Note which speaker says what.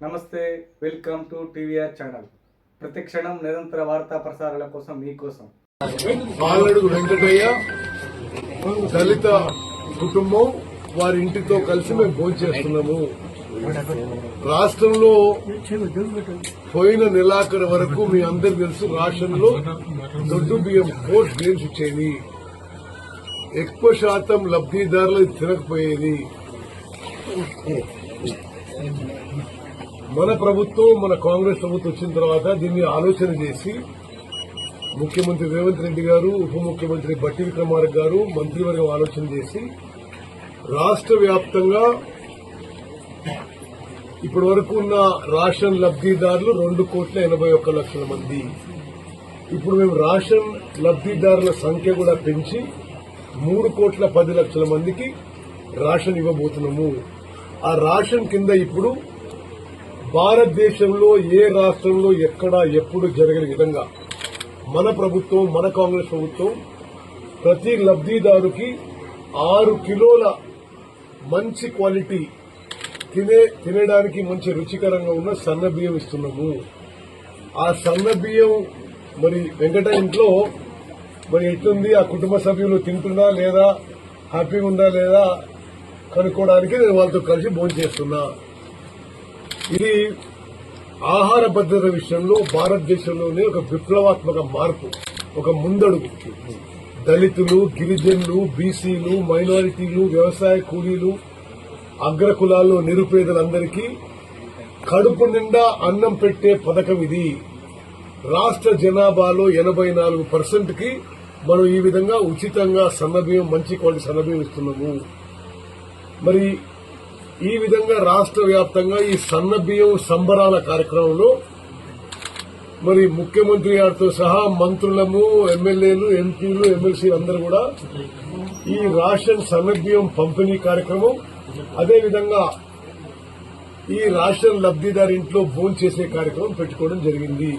Speaker 1: నమస్తే welcome to TVR channel. ప్రతి క్షణం నిరంతర వార్తా ప్రసారాల కోసం మీకోసం.
Speaker 2: పాలడుగు వెంకటయ్య దళిత కుటుంబం వారి ఇంటితో కలిసి మేము భోంచేస్తున్నాము రాష్ట్రంలో పోయిన నెలాఖరు వరకు మీ అందరు తెలుసు రాష్ట్రంలో దొడ్డు బియ్యం కోర్టు గేమ్స్ ఇచ్చేది ఎక్కువ శాతం లబ్ధిదారులు తినకపోయేది. మన ప్రభుత్వం మన కాంగ్రెస్ ప్రభుత్వం వచ్చిన తర్వాత దీన్ని ఆలోచన చేసి ముఖ్యమంత్రి రేవంత్ రెడ్డి గారు ఉప ముఖ్యమంత్రి బట్టి విక్రమార్క గారు మంత్రివర్గం ఆలోచన చేసి రాష్ట్ర వ్యాప్తంగా ఇప్పటి వరకు ఉన్న రాషన్ లబ్దిదారులు రెండు కోట్ల ఎనభై ఒక్క లక్షల మంది. ఇప్పుడు మేము రాషన్ లబ్దిదారుల సంఖ్య కూడా పెంచి మూడు కోట్ల పది లక్షల మందికి రాషన్ ఇవ్వబోతున్నాము. ఆ రాషన్ కింద ఇప్పుడు భారతదేశంలో ఏ రాష్ట్రంలో ఎక్కడ ఎప్పుడు జరగని విధంగా మన ప్రభుత్వం మన కాంగ్రెస్ ప్రభుత్వం ప్రతి లబ్దిదారుకి ఆరు కిలోల మంచి క్వాలిటీ తినే తినడానికి మంచి రుచికరంగా ఉన్న సన్న బియ్యం ఇస్తున్నాము. ఆ సన్న బియ్యం మరి వెంకట ఇంట్లో మరి ఎట్లుంది? ఆ కుటుంబ సభ్యులు తింటున్నా లేదా? హ్యాపీగా ఉందా లేదా? కనుక్కోవడానికి నేను వాళ్ళతో కలిసి భోజనం చేస్తున్నా ఇది ఆహార భద్రత విషయంలో భారతదేశంలోనే ఒక విప్లవాత్మక మార్పు ఒక ముందడుగు. దళితులు గిరిజనులు బీసీలు మైనారిటీలు వ్యవసాయ కూలీలు అగ్రకులాల్లో నిరుపేదలందరికీ కడుపు నిండా అన్నం పెట్టే పథకం ఇది. రాష్ట్ర జనాభాలో ఎనబై నాలుగు పర్సెంట్కి మనం ఈ విధంగా ఉచితంగా సన్నబియ్యం మంచి క్వాలిటీ సన్నబియ్యం ఇస్తున్నాము. మరి ఈ విధంగా రాష్ట్ర వ్యాప్తంగా ఈ సన్న బియ్యం సంబరాల కార్యక్రమంలో మరి ముఖ్యమంత్రి గారితో సహా మంత్రులము ఎమ్మెల్యేలు ఎంపీలు ఎమ్మెల్సీ అందరూ కూడా ఈ రాషన్ సన్న బియ్యం పంపిణీ కార్యక్రమం అదేవిధంగా ఈ రాషన్ లబ్దిదారింట్లో ఇంట్లో చేసే కార్యక్రమం పెట్టుకోవడం జరిగింది.